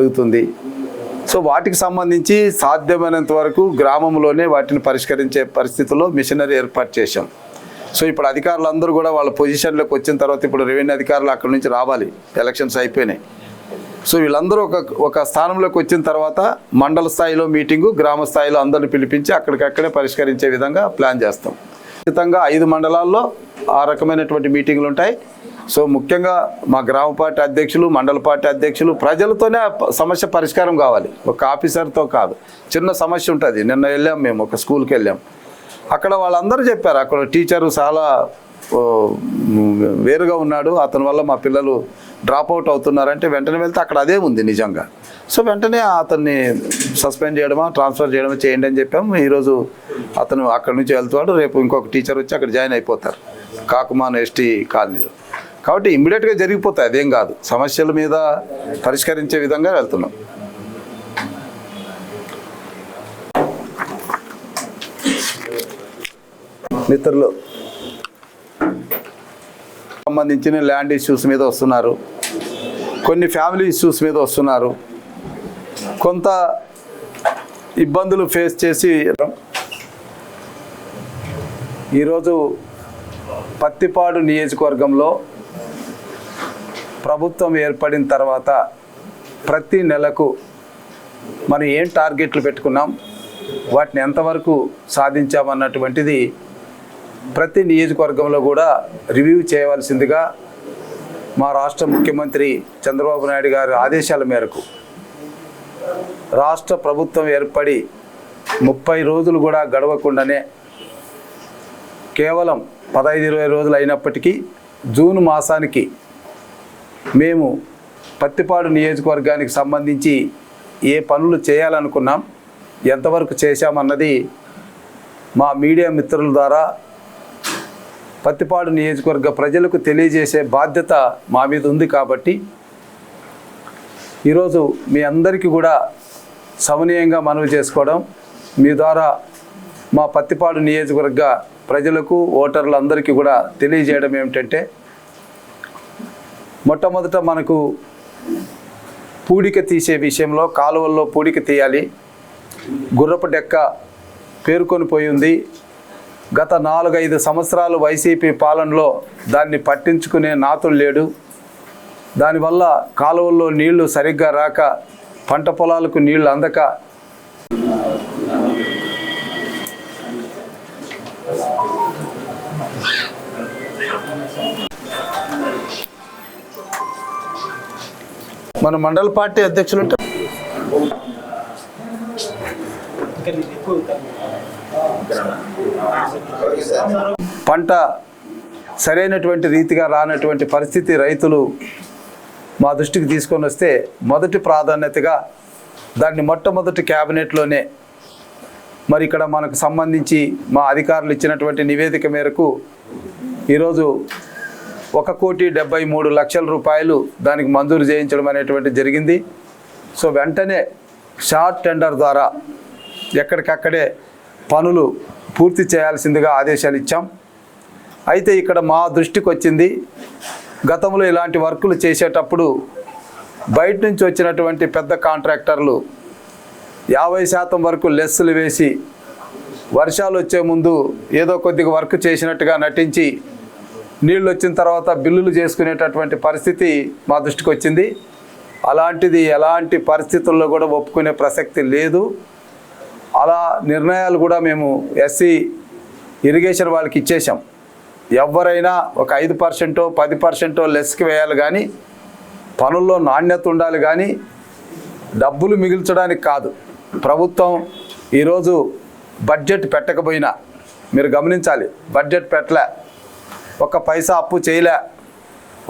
జరుగుతుంది. సో వాటికి సంబంధించి సాధ్యమైనంత వరకు గ్రామంలోనే వాటిని పరిష్కరించే పరిస్థితుల్లో మిషనరీ ఏర్పాటు చేశాం. సో ఇప్పుడు అధికారులందరూ కూడా వాళ్ళ పొజిషన్లోకి వచ్చిన తర్వాత ఇప్పుడు రెవెన్యూ అధికారులు అక్కడి నుంచి రావాలి. ఎలక్షన్స్ అయిపోయినాయి. సో వీళ్ళందరూ ఒక ఒక స్థానంలోకి వచ్చిన తర్వాత మండల స్థాయిలో మీటింగు గ్రామ స్థాయిలో అందరిని పిలిపించి అక్కడికక్కడే పరిష్కరించే విధంగా ప్లాన్ చేస్తాం. ఖచ్చితంగా ఐదు మండలాల్లో ఆ రకమైనటువంటి మీటింగ్లు ఉంటాయి. సో ముఖ్యంగా మా గ్రామ పార్టీ అధ్యక్షులు మండల పార్టీ అధ్యక్షులు ప్రజలతోనే సమస్య పరిష్కారం కావాలి. ఒక ఆఫీసర్తో కాదు. చిన్న సమస్య ఉంటుంది. నిన్న వెళ్ళాం మేము ఒక స్కూల్కి వెళ్ళాం. అక్కడ వాళ్ళందరూ చెప్పారు. అక్కడ టీచరు చాలా వేరుగా ఉన్నాడు. అతని వల్ల మా పిల్లలు డ్రాప్ అవుట్ అవుతున్నారంటే వెంటనే వెళ్తే అక్కడ అదే ఉంది నిజంగా. సో వెంటనే అతన్ని సస్పెండ్ చేయడమా ట్రాన్స్ఫర్ చేయడమా చేయండి అని చెప్పాము. ఈరోజు అతను అక్కడి నుంచి వెళ్తున్నాడు. రేపు ఇంకొక టీచర్ వచ్చి అక్కడ జాయిన్ అయిపోతారు. కాకుమాన్ ఎస్టీ కాలనీలో. కాబట్టి ఇమ్మీడియట్గా జరిగిపోతాయి. అదేం కాదు. సమస్యల మీద పరిష్కరించే విధంగా వెళ్తున్నాం. మిత్రులు సంబంధించిన ల్యాండ్ ఇష్యూస్ మీద వస్తున్నారు. కొన్ని ఫ్యామిలీ ఇష్యూస్ మీద వస్తున్నారు. కొంత ఇబ్బందులు ఫేస్ చేసి ఈరోజు పత్తిపాడు నియోజకవర్గంలో ప్రభుత్వం ఏర్పడిన తర్వాత ప్రతి నెలకు మనం ఏం టార్గెట్లు పెట్టుకున్నాం వాటిని ఎంతవరకు సాధించామన్నటువంటిది ప్రతి నియోజకవర్గంలో కూడా రివ్యూ చేయవలసిందిగా మా రాష్ట్ర ముఖ్యమంత్రి చంద్రబాబు నాయుడు గారి ఆదేశాల మేరకు రాష్ట్ర ప్రభుత్వం ఏర్పడి ముప్పై రోజులు కూడా గడవకుండానే కేవలం పదహైదు ఇరవై రోజులు అయినప్పటికీ జూన్ మాసానికి మేము పత్తిపాడు నియోజకవర్గానికి సంబంధించి ఏ పనులు చేయాలనుకున్నాం ఎంతవరకు చేశామన్నది మా మీడియా మిత్రుల ద్వారా పత్తిపాడు నియోజకవర్గ ప్రజలకు తెలియజేసే బాధ్యత మా మీద ఉంది కాబట్టి ఈరోజు మీ అందరికీ కూడా సమనీయంగా మనవి చేసుకోవడం మీ ద్వారా మా పత్తిపాడు నియోజకవర్గ ప్రజలకు ఓటర్లందరికీ కూడా తెలియజేయడం ఏమిటంటే మొట్టమొదట మనకు పూడిక తీసే విషయంలో కాలువల్లో పూడిక తీయాలి. గుర్రపు డెక్క పేర్కొని పోయి ఉంది. గత నాలుగైదు సంవత్సరాలు వైసీపీ పాలనలో దాన్ని పట్టించుకునే నాతులు లేడు. దానివల్ల కాలువల్లో నీళ్ళు సరిగ్గా రాక పంట పొలాలకు నీళ్ళు అందక మన మండల పార్టీ అధ్యక్షులు పంట సరైనటువంటి రీతిగా రానటువంటి పరిస్థితి రైతులు మా దృష్టికి తీసుకొని వస్తే మొదటి ప్రాధాన్యతగా దాన్ని మొట్టమొదటి క్యాబినెట్లోనే మరి ఇక్కడ మనకు సంబంధించి మా అధికారులు ఇచ్చినటువంటి నివేదిక మేరకు ఈరోజు ఒక కోటి డెబ్బై మూడు లక్షల రూపాయలు దానికి మంజూరు చేయించడం అనేటువంటి జరిగింది. సో వెంటనే షార్ట్ టెండర్ ద్వారా ఎక్కడికక్కడే పనులు పూర్తి చేయాల్సిందిగా ఆదేశాలు ఇచ్చాం. అయితే ఇక్కడ మా దృష్టికి వచ్చింది గతంలో ఇలాంటి వర్కులు చేసేటప్పుడు బయట నుంచి వచ్చినటువంటి పెద్ద కాంట్రాక్టర్లు యాభై శాతం వరకు లెస్సులు వేసి వర్షాలు వచ్చే ముందు ఏదో కొద్దిగా వర్క్ చేసినట్టుగా నటించి నీళ్ళు వచ్చిన తర్వాత బిల్లులు చేసుకునేటటువంటి పరిస్థితి మా దృష్టికి వచ్చింది. అలాంటిది ఎలాంటి పరిస్థితుల్లో కూడా ఒప్పుకునే ప్రసక్తి లేదు. అలా నిర్ణయాలు కూడా మేము ఎస్సీ ఇరిగేషన్ వాళ్ళకి ఇచ్చేసాం ఎవరైనా ఒక ఐదు పర్సెంటో పది పర్సెంటో లెస్కి వేయాలి కానీ పనుల్లో నాణ్యత ఉండాలి కానీ డబ్బులు మిగిల్చడానికి కాదు. ప్రభుత్వం ఈరోజు బడ్జెట్ పెట్టకపోయినా మీరు గమనించాలి బడ్జెట్ పెట్టలే. ఒక్క పైసా అప్పు చేయలే.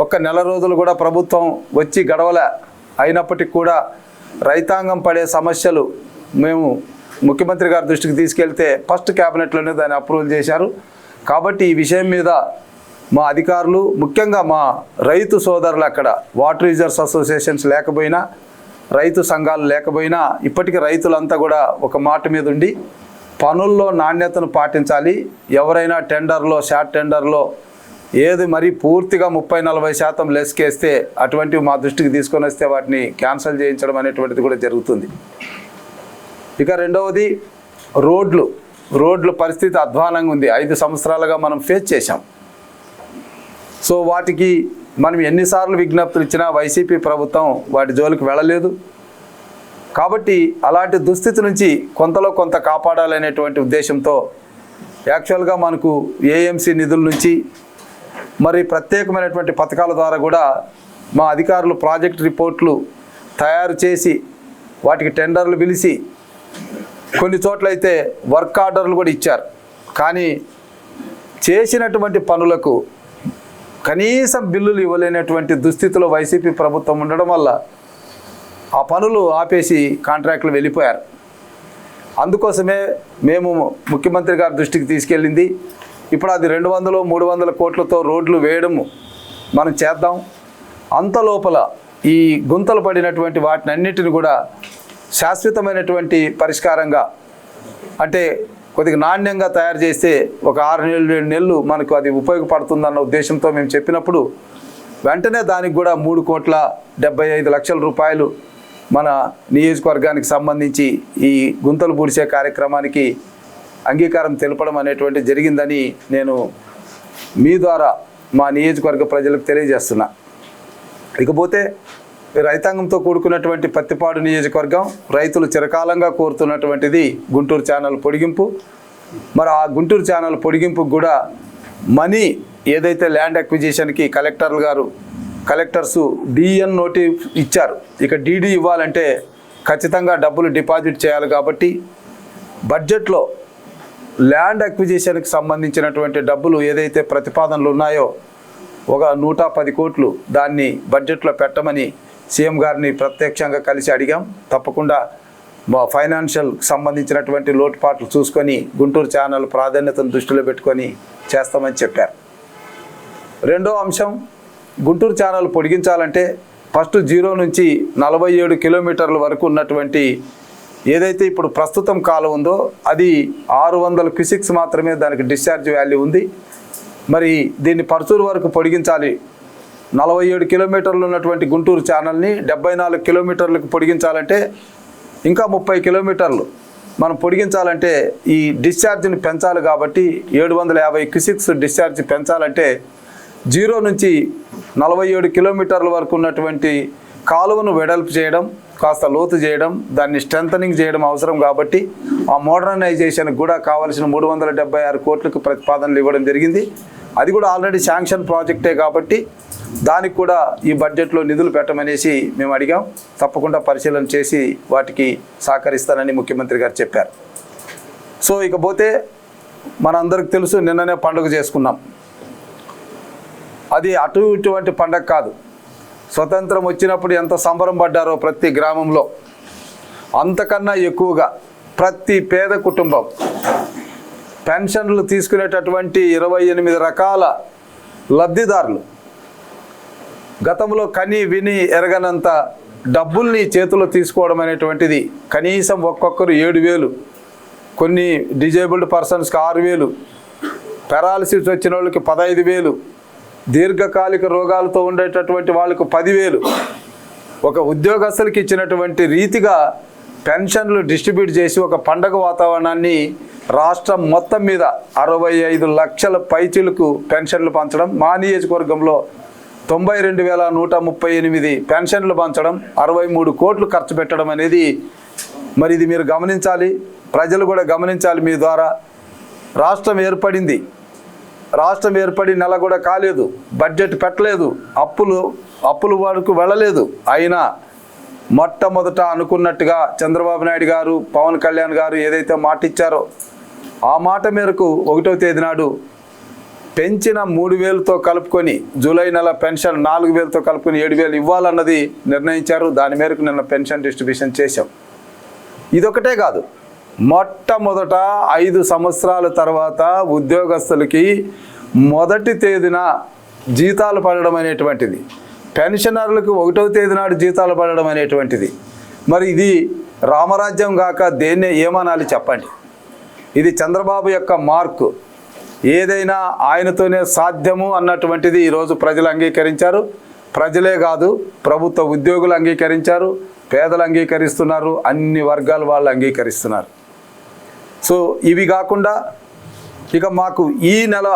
ఒక్క నెల రోజులు కూడా ప్రభుత్వం వచ్చి గడవలే. అయినప్పటికీ కూడా రైతాంగం పడే సమస్యలు మేము ముఖ్యమంత్రి గారి దృష్టికి తీసుకెళ్తే ఫస్ట్ క్యాబినెట్లోనే దాన్ని అప్రూవల్ చేశారు. కాబట్టి ఈ విషయం మీద మా అధికారులు ముఖ్యంగా మా రైతు సోదరులు అక్కడ వాటర్ యూజర్స్ అసోసియేషన్స్ లేకపోయినా రైతు సంఘాలు లేకపోయినా ఇప్పటికీ రైతులంతా కూడా ఒక మాట మీద ఉండి పనుల్లో నాణ్యతను పాటించాలి. ఎవరైనా టెండర్లో షార్ట్ టెండర్లో ఏది మరి పూర్తిగా ముప్పై నలభై శాతం లెస్కేస్తే అటువంటివి మా దృష్టికి తీసుకొని వస్తే వాటిని క్యాన్సిల్ చేయించడం అనేటువంటిది కూడా జరుగుతుంది. ఇక రెండవది రోడ్లు. రోడ్ల పరిస్థితి అధ్వానంగా ఉంది. ఐదు సంవత్సరాలుగా మనం ఫేస్ చేశాం. సో వాటికి మనం ఎన్నిసార్లు విజ్ఞప్తులు ఇచ్చినా వైసీపీ ప్రభుత్వం వాటి జోలికి వెళ్ళలేదు. కాబట్టి అలాంటి దుస్థితి నుంచి కొంతలో కొంత కాపాడాలనేటువంటి ఉద్దేశంతో యాక్చువల్గా మనకు ఏఎంసీ నిధుల నుంచి మరి ప్రత్యేకమైనటువంటి పథకాల ద్వారా కూడా మా అధికారులు ప్రాజెక్ట్ రిపోర్ట్లు తయారు చేసి వాటికి టెండర్లు పిలిచి కొన్ని చోట్లయితే వర్క్ ఆర్డర్లు కూడా ఇచ్చారు. కానీ చేసినటువంటి పనులకు కనీసం బిల్లులు ఇవ్వలేనటువంటి దుస్థితిలో వైసీపీ ప్రభుత్వం ఉండడం వల్ల ఆ పనులు ఆపేసి కాంట్రాక్టులు వెళ్ళిపోయారు. అందుకోసమే మేము ముఖ్యమంత్రి గారి దృష్టికి తీసుకెళ్ళింది. ఇప్పుడు అది రెండు వందలు మూడు వందల కోట్లతో రోడ్లు వేయడము మనం చేద్దాం. అంత లోపల ఈ గుంతలు పడినటువంటి వాటిని అన్నిటిని కూడా శాశ్వతమైనటువంటి పరిష్కారంగా అంటే కొద్దిగా నాణ్యంగా తయారు చేస్తే ఒక ఆరు నెలలు ఏడు నెలలు మనకు అది ఉపయోగపడుతుందన్న ఉద్దేశంతో మేము చెప్పినప్పుడు వెంటనే దానికి కూడా మూడు కోట్ల డెబ్బై ఐదు లక్షల రూపాయలు మన నియోజకవర్గానికి సంబంధించి ఈ గుంతలు పూడ్చే కార్యక్రమానికి అంగీకారం తెలపడం అనేటువంటి జరిగిందని నేను మీ ద్వారా మా నియోజకవర్గ ప్రజలకు తెలియజేస్తున్నా. ఇకపోతే రైతాంగంతో కూడుకున్నటువంటి పత్తిపాడు నియోజకవర్గం రైతులు చిరకాలంగా కోరుతున్నటువంటిది గుంటూరు ఛానల్ పొడిగింపు. మరి ఆ గుంటూరు ఛానల్ పొడిగింపుకు కూడా మనీ ఏదైతే ల్యాండ్ అక్విజిషన్కి కలెక్టర్లు గారు కలెక్టర్స్ డిఎన్ నోటి ఇచ్చారు. ఇక డీడీ ఇవ్వాలంటే ఖచ్చితంగా డబ్బులు డిపాజిట్ చేయాలి కాబట్టి బడ్జెట్లో ల్యాండ్ అక్విజిషన్కి సంబంధించినటువంటి డబ్బులు ఏదైతే ప్రతిపాదనలు ఉన్నాయో ఒక నూట పది కోట్లు దాన్ని బడ్జెట్లో పెట్టమని సీఎం గారిని ప్రత్యక్షంగా కలిసి అడిగాం. తప్పకుండా మా ఫైనాన్షియల్ సంబంధించినటువంటి లోటుపాట్లు చూసుకొని గుంటూరు ఛానల్ ప్రాధాన్యతను దృష్టిలో పెట్టుకొని చేస్తామని చెప్పారు. రెండో అంశం గుంటూరు ఛానల్ పొడిగించాలంటే ఫస్ట్ జీరో నుంచి నలభై ఏడు కిలోమీటర్ల వరకు ఉన్నటువంటి ఏదైతే ఇప్పుడు ప్రస్తుతం కాలం ఉందో అది ఆరు వందల క్యూసిక్స్ మాత్రమే దానికి డిశ్చార్జ్ వాల్యూ ఉంది. మరి దీన్ని పరచూరు వరకు పొడిగించాలి. నలభై ఏడు కిలోమీటర్లు ఉన్నటువంటి గుంటూరు ఛానల్ని డెబ్బై నాలుగు కిలోమీటర్లకు పొడిగించాలంటే ఇంకా ముప్పై కిలోమీటర్లు మనం పొడిగించాలంటే ఈ డిశ్చార్జ్ని పెంచాలి కాబట్టి ఏడు వందల యాభై క్యూసిక్స్ డిశ్చార్జ్ పెంచాలంటే జీరో నుంచి నలభై ఏడు కిలోమీటర్ల వరకు ఉన్నటువంటి కాలువను వెడల్పు చేయడం కాస్త లోతు చేయడం దాన్ని స్ట్రెంథనింగ్ చేయడం అవసరం కాబట్టి ఆ మోడర్నైజేషన్కి కూడా కావాల్సిన మూడు వందల డెబ్బై ఆరు కోట్లకు ప్రతిపాదనలు ఇవ్వడం జరిగింది. అది కూడా ఆల్రెడీ శాంక్షన్ ప్రాజెక్టే కాబట్టి దానికి కూడా ఈ బడ్జెట్లో నిధులు పెట్టమనేసి మేము అడిగాం. తప్పకుండా పరిశీలన చేసి వాటికి సహకరిస్తానని ముఖ్యమంత్రి గారు చెప్పారు. సో ఇకపోతే మనందరికి తెలుసు నిన్ననే పండుగ చేసుకున్నాం. అది అటు ఇటువంటి పండగ కాదు. స్వతంత్రం వచ్చినప్పుడు ఎంత సంబరం పడ్డారో ప్రతి గ్రామంలో. అంతకన్నా ఎక్కువగా ప్రతి పేద కుటుంబం పెన్షన్లు తీసుకునేటటువంటి ఇరవై ఎనిమిది రకాల లబ్ధిదారులు. గతంలో కని విని ఎరగనంత డబ్బుల్ని చేతిలో తీసుకోవడం అనేటువంటిది కనీసం ఒక్కొక్కరు ఏడు వేలు కొన్ని డిజేబుల్డ్ పర్సన్స్కి ఆరు వేలు పెరాలసిస్ వచ్చిన వాళ్ళకి పదహైదు వేలు దీర్ఘకాలిక రోగాలతో ఉండేటటువంటి వాళ్ళకు పదివేలు. ఒక ఉద్యోగస్తులకి ఇచ్చినటువంటి రీతిగా పెన్షన్లు డిస్ట్రిబ్యూట్ చేసి ఒక పండగ వాతావరణాన్ని రాష్ట్రం మొత్తం మీద అరవై ఐదు లక్షల పైచీలకు పెన్షన్లు పంచడం మా నియోజకవర్గంలో తొంభై రెండు వేల నూట ముప్పై ఎనిమిది పెన్షన్లు పంచడం అరవై మూడు కోట్లు ఖర్చు పెట్టడం అనేది మరి ఇది మీరు గమనించాలి. ప్రజలు కూడా గమనించాలి మీ ద్వారా. రాష్ట్రం ఏర్పడింది. రాష్ట్రం ఏర్పడి నెల కూడా కాలేదు బడ్జెట్ పెట్టలేదు అప్పులు అప్పుల వరకు వెళ్ళలేదు. అయినా మొట్టమొదట అనుకున్నట్టుగా చంద్రబాబు నాయుడు గారు పవన్ కళ్యాణ్ గారు ఏదైతే మాట ఇచ్చారో ఆ మాట మేరకు ఒకటో తేదీ నాడు పెంచిన మూడు వేలతో కలుపుకొని జూలై నెల పెన్షన్ నాలుగు వేలతో కలుపుకొని ఏడు వేలు ఇవ్వాలన్నది నిర్ణయించారు. దాని మేరకు నిన్న పెన్షన్ డిస్ట్రిబ్యూషన్ చేశాం. ఇదొకటే కాదు. మొట్టమొదట ఐదు సంవత్సరాల తర్వాత ఉద్యోగస్తులకి మొదటి తేదీన జీతాలు పడడం అనేటువంటిది. పెన్షనర్లకు ఒకటవ తేదీ నాడు జీతాలు పడడం అనేటువంటిది. మరి ఇది రామరాజ్యం కాక దేన్నే ఏమనాలి చెప్పండి? ఇది చంద్రబాబు యొక్క మార్కు. ఏదైనా ఆయనతోనే సాధ్యము అన్నటువంటిది ఈరోజు ప్రజలు అంగీకరించారు. ప్రజలే కాదు ప్రభుత్వ ఉద్యోగులు అంగీకరించారు పేదలు అంగీకరిస్తున్నారు అన్ని వర్గాల వాళ్ళు అంగీకరిస్తున్నారు. సో ఇవి కాకుండా ఇక మాకు ఈ నెల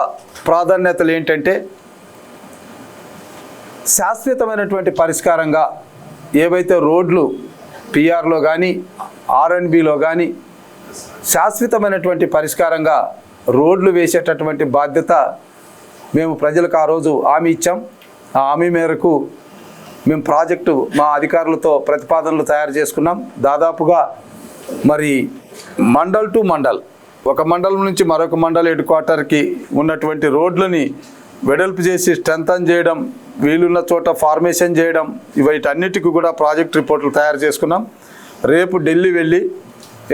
ప్రాధాన్యతలు ఏంటంటే శాశ్వతమైనటువంటి పరిష్కారంగా ఏవైతే రోడ్లు పిఆర్లో కానీ ఆర్ఎన్బిలో కానీ శాశ్వతమైనటువంటి పరిష్కారంగా రోడ్లు వేసేటటువంటి బాధ్యత మేము ప్రజలకు ఆ రోజు హామీ ఇచ్చాం. ఆ హామీ మేరకు మేము ప్రాజెక్టు మా అధికారులతో ప్రతిపాదనలు తయారు చేసుకున్నాం. దాదాపుగా మరి మండల్ టు మండల్. ఒక మండలం నుంచి మరొక మండల్ హెడ్ క్వార్టర్కి ఉన్నటువంటి రోడ్లని వెడల్పు చేసి స్ట్రెంథన్ చేయడం వీలున్న చోట ఫార్మేషన్ చేయడం వీటన్నిటికీ కూడా ప్రాజెక్ట్ రిపోర్ట్లు తయారు చేసుకున్నాం. రేపు ఢిల్లీ వెళ్ళి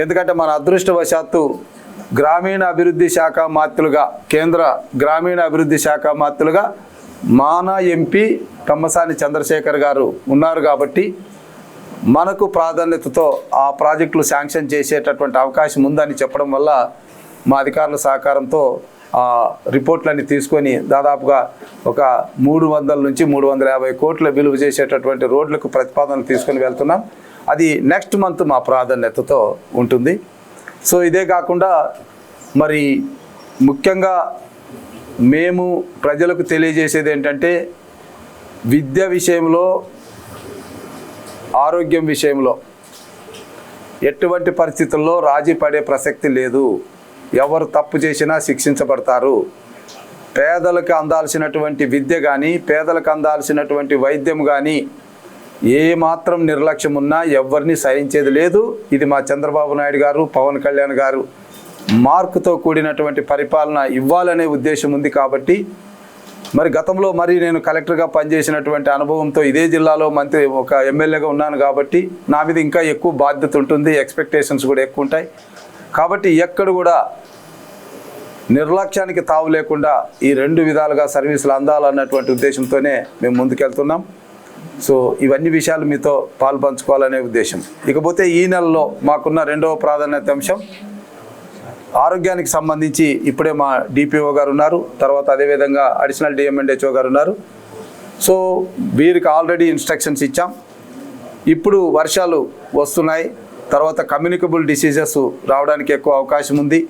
ఎందుకంటే మన అదృష్టవశాత్తు గ్రామీణ అభివృద్ధి శాఖ మాత్రులుగా కేంద్ర గ్రామీణ అభివృద్ధి శాఖ మాత్రులుగా మానా ఎంపీ తమ్మసాని చంద్రశేఖర్ గారు ఉన్నారు కాబట్టి మనకు ప్రాధాన్యతతో ఆ ప్రాజెక్టులు శాంక్షన్ చేసేటటువంటి అవకాశం ఉందని చెప్పడం వల్ల మా అధికారుల సహకారంతో ఆ రిపోర్ట్లన్నీ తీసుకొని దాదాపుగా ఒక మూడు వందల నుంచి మూడు వందల యాభై కోట్ల విలువ చేసేటటువంటి రోడ్లకు ప్రతిపాదనలు తీసుకొని వెళ్తున్నాం. అది నెక్స్ట్ మంత్ మా ప్రాధాన్యతతో ఉంటుంది. సో ఇదే కాకుండా మరి ముఖ్యంగా మేము ప్రజలకు తెలియజేసేది ఏంటంటే విద్య విషయంలో ఆరోగ్యం విషయంలో ఎటువంటి పరిస్థితుల్లో రాజీ పడే ప్రసక్తి లేదు. ఎవరు తప్పు చేసినా శిక్షించబడతారు. పేదలకు అందాల్సినటువంటి విద్య కానీ పేదలకు అందాల్సినటువంటి వైద్యం కానీ ఏ మాత్రం నిర్లక్ష్యం ఉన్నా ఎవరిని సహించేది లేదు. ఇది మా చంద్రబాబు నాయుడు గారు పవన్ కళ్యాణ్ గారు మార్కుతో కూడినటువంటి పరిపాలన ఇవ్వాలనే ఉద్దేశం ఉంది కాబట్టి మరి గతంలో మరి నేను కలెక్టర్గా పనిచేసినటువంటి అనుభవంతో ఇదే జిల్లాలో మంత్రి ఒక ఎమ్మెల్యేగా ఉన్నాను కాబట్టి నా మీద ఇంకా ఎక్కువ బాధ్యత ఉంటుంది ఎక్స్పెక్టేషన్స్ కూడా ఎక్కువ ఉంటాయి. కాబట్టి ఎక్కడ కూడా నిర్లక్ష్యానికి తావు లేకుండా ఈ రెండు విధాలుగా సర్వీసులు అందాలన్నటువంటి ఉద్దేశంతోనే మేము ముందుకెళ్తున్నాం. సో ఇవన్నీ విషయాలు మీతో పాల్పంచుకోవాలనే ఉద్దేశం. ఇకపోతే ఈ నెలలో మాకున్న రెండవ ప్రాధాన్యత అంశం ఆరోగ్యానికి సంబంధించి ఇప్పుడే మా డిపిఓ గారు ఉన్నారు. తర్వాత అదేవిధంగా అడిషనల్ డిఎంఎండ్హెచ్ఓ గారు ఉన్నారు. సో వీరికి ఆల్రెడీ ఇన్స్ట్రక్షన్స్ ఇచ్చాం. ఇప్పుడు వర్షాలు వస్తున్నాయి. తర్వాత కమ్యూనికబుల్ డిసీజెస్ రావడానికి ఎక్కువ అవకాశం ఉంది.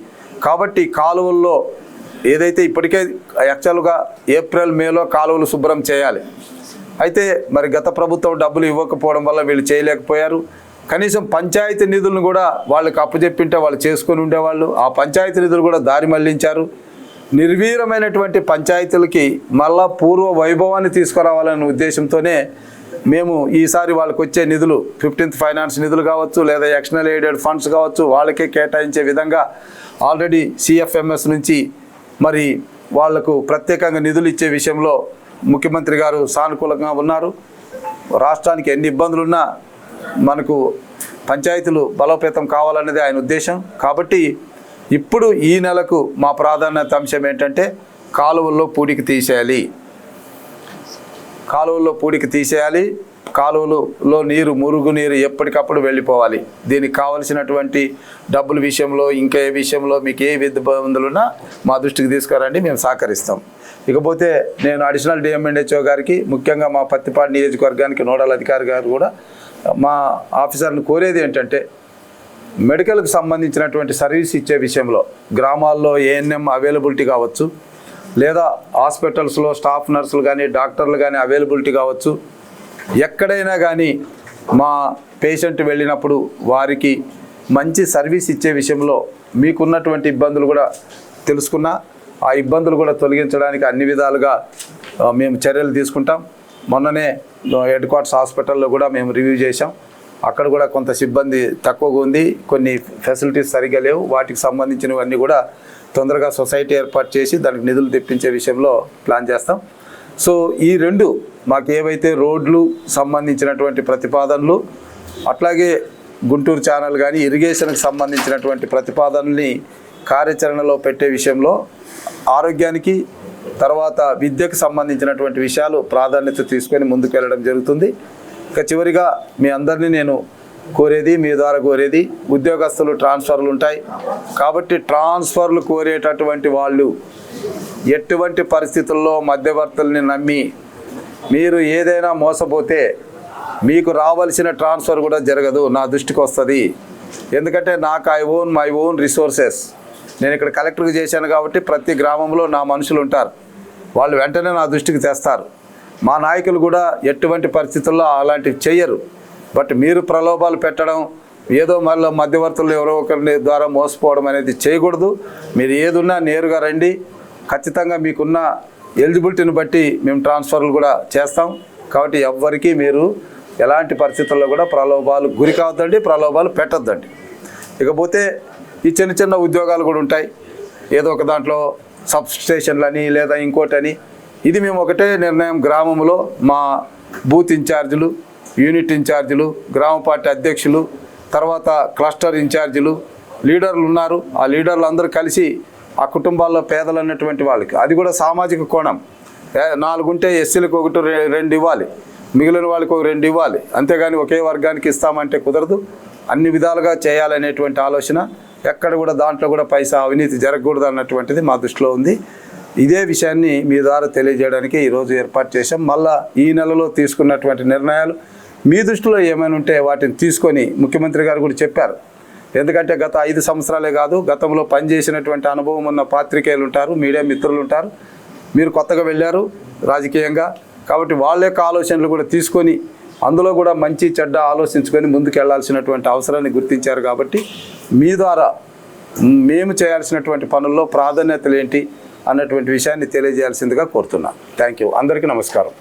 కాబట్టి కాలువల్లో ఏదైతే ఇప్పటికే యాక్చువల్గా ఏప్రిల్ మేలో కాలువలు శుభ్రం చేయాలి. అయితే మరి గత ప్రభుత్వం డబ్బులు ఇవ్వకపోవడం వల్ల వీళ్ళు చేయలేకపోయారు. కనీసం పంచాయతీ నిధులను కూడా వాళ్ళకి అప్పచెప్పింటే వాళ్ళు చేసుకొని ఉండేవాళ్ళు. ఆ పంచాయతీ నిధులు కూడా దారి మళ్ళించారు. నిర్వీరమైనటువంటి పంచాయతీలకి మళ్ళా పూర్వ వైభవాన్ని తీసుకురావాలనే ఉద్దేశంతోనే మేము ఈసారి వాళ్ళకి వచ్చే నిధులు ఫిఫ్టీన్త్ ఫైనాన్స్ నిధులు కావచ్చు లేదా ఎక్స్టర్నల్ ఎయిడెడ్ ఫండ్స్ కావచ్చు వాళ్ళకే కేటాయించే విధంగా ఆల్రెడీ సిఎఫ్ఎంఎస్ నుంచి మరి వాళ్ళకు ప్రత్యేకంగా నిధులు ఇచ్చే విషయంలో ముఖ్యమంత్రి గారు సానుకూలంగా ఉన్నారు. రాష్ట్రానికి ఎన్ని ఇబ్బందులున్నా మనకు పంచాయతీలు బలోపేతం కావాలనేది ఆయన ఉద్దేశం. కాబట్టి ఇప్పుడు ఈ నెలకు మా ప్రాధాన్యత అంశం ఏంటంటే కాలువల్లో పూడికి తీసేయాలి. కాలువల్లో పూడికి తీసేయాలి. కాలువలో నీరు మురుగు నీరు ఎప్పటికప్పుడు వెళ్ళిపోవాలి. దీనికి కావలసినటువంటి డబ్బుల విషయంలో ఇంకా ఏ విషయంలో మీకు ఏ ఇబ్బందులున్నా మా దృష్టికి తీసుకురండి మేము సహకరిస్తాం. ఇకపోతే నేను అడిషనల్ డిఎంఎండ్హెచ్ఓ గారికి ముఖ్యంగా మా పత్తిపాడు నియోజకవర్గానికి నోడల్ అధికారి గారు కూడా మా ఆఫీసర్ని కోరేది ఏంటంటే మెడికల్కి సంబంధించినటువంటి సర్వీస్ ఇచ్చే విషయంలో గ్రామాల్లో ఏఎన్ఎం అవైలబిలిటీ కావచ్చు లేదా హాస్పిటల్స్లో స్టాఫ్ నర్సులు కానీ డాక్టర్లు కానీ అవైలబిలిటీ కావచ్చు ఎక్కడైనా కానీ మా పేషెంట్ వెళ్ళినప్పుడు వారికి మంచి సర్వీస్ ఇచ్చే విషయంలో మీకున్నటువంటి ఇబ్బందులు కూడా తెలుసుకున్నా ఆ ఇబ్బందులు కూడా తొలగించడానికి అన్ని విధాలుగా మేము చర్యలు తీసుకుంటాం. మొన్ననే హెడ్ క్వార్టర్స్ హాస్పిటల్లో కూడా మేము రివ్యూ చేశాం. అక్కడ కూడా కొంత సిబ్బంది తక్కువగా ఉంది. కొన్ని ఫెసిలిటీస్ సరిగ్గా లేవు. వాటికి సంబంధించినవన్నీ కూడా తొందరగా సొసైటీ ఏర్పాటు చేసి దానికి నిధులు తెప్పించే విషయంలో ప్లాన్ చేస్తాం. సో ఈ రెండు మాకు ఏవైతే రోడ్లు సంబంధించినటువంటి ప్రతిపాదనలు అట్లాగే గుంటూరు ఛానల్ కానీ ఇరిగేషన్కి సంబంధించినటువంటి ప్రతిపాదనల్ని కార్యాచరణలో పెట్టే విషయంలో ఆరోగ్యానికి తర్వాత విద్యకు సంబంధించినటువంటి విషయాలు ప్రాధాన్యత తీసుకొని ముందుకు వెళ్ళడం జరుగుతుంది. ఇక చివరిగా మీ అందరినీ నేను కోరేది మీ ద్వారా కోరేది ఉద్యోగస్తులు ట్రాన్స్ఫర్లు ఉంటాయి. కాబట్టి ట్రాన్స్ఫర్లు కోరేటటువంటి వాళ్ళు ఎటువంటి పరిస్థితుల్లో మధ్యవర్తుల్ని నమ్మి మీరు ఏదైనా మోసపోతే మీకు రావాల్సిన ట్రాన్స్ఫర్ కూడా జరగదు నా దృష్టికి వస్తుంది. ఎందుకంటే నాకు I own my own resources నేను ఇక్కడ కలెక్టర్గా చేశాను కాబట్టి ప్రతి గ్రామంలో నా మనుషులు ఉంటారు. వాళ్ళు వెంటనే నా దృష్టికి తెస్తారు. మా నాయకులు కూడా ఎటువంటి పరిస్థితుల్లో అలాంటివి చెయ్యరు. బట్ మీరు ప్రలోభాలు పెట్టడం ఏదో మళ్ళీ మధ్యవర్తులు ఎవరో ఒకరి ద్వారా మోసపోవడం అనేది చేయకూడదు. మీరు ఏదున్నా నేరుగా రండి. ఖచ్చితంగా మీకున్న ఎలిజిబిలిటీని బట్టి మేము ట్రాన్స్ఫర్లు కూడా చేస్తాం. కాబట్టి ఎవ్వరికీ మీరు ఎలాంటి పరిస్థితుల్లో కూడా ప్రలోభాలు గురి కావద్దండి ప్రలోభాలు పెట్టొద్దండి. ఇకపోతే ఈ చిన్న చిన్న ఉద్యోగాలు కూడా ఉంటాయి. ఏదో ఒక దాంట్లో సబ్ స్టేషన్లని లేదా ఇంకోటని. ఇది మేము ఒకటే నిర్ణయం గ్రామంలో మా బూత్ ఇన్ఛార్జీలు యూనిట్ ఇన్ఛార్జీలు గ్రామ పార్టీ అధ్యక్షులు తర్వాత క్లస్టర్ ఇన్ఛార్జీలు లీడర్లు ఉన్నారు. ఆ లీడర్లు అందరూ కలిసి ఆ కుటుంబాల్లో పేదలు అన్నటువంటి వాళ్ళకి. అది కూడా సామాజిక కోణం. నాలుగుంటే ఎస్సీలకు ఒకటి రె- రెండు ఇవ్వాలి. మిగిలిన వాళ్ళకి ఒక రెండు ఇవ్వాలి. అంతేగాని ఒకే వర్గానికి ఇస్తామంటే కుదరదు. అన్ని విధాలుగా చేయాలనేటువంటి ఆలోచన. ఎక్కడ కూడా దాంట్లో కూడా పైసా అవినీతి జరగకూడదు అన్నటువంటిది మా దృష్టిలో ఉంది. ఇదే విషయాన్ని మీ ద్వారా తెలియజేయడానికి ఈరోజు ఏర్పాటు చేశాం. మళ్ళా ఈ నెలలో తీసుకున్నటువంటి నిర్ణయాలు మీ దృష్టిలో ఏమైనా ఉంటే వాటిని తీసుకొని ముఖ్యమంత్రి గారు కూడా చెప్పారు. ఎందుకంటే గత ఐదు సంవత్సరాలే కాదు గతంలో పనిచేసినటువంటి అనుభవం ఉన్న పాత్రికేయులు ఉంటారు మీడియా మిత్రులు ఉంటారు. మీరు కొత్తగా వెళ్ళారు రాజకీయంగా. కాబట్టి వాళ్ళ యొక్క ఆలోచనలు కూడా తీసుకొని అందులో కూడా మంచి చెడ్డ ఆలోచించుకొని ముందుకెళ్ళాల్సినటువంటి అవసరాన్ని గుర్తించారు కాబట్టి మీ ద్వారా మేము చేయాల్సినటువంటి పనుల్లో ప్రాధాన్యతలు ఏంటి అన్నటువంటి విషయాన్ని తెలియజేయాల్సిందిగా కోరుతున్నాను. థ్యాంక్ యూ అందరికీ నమస్కారం.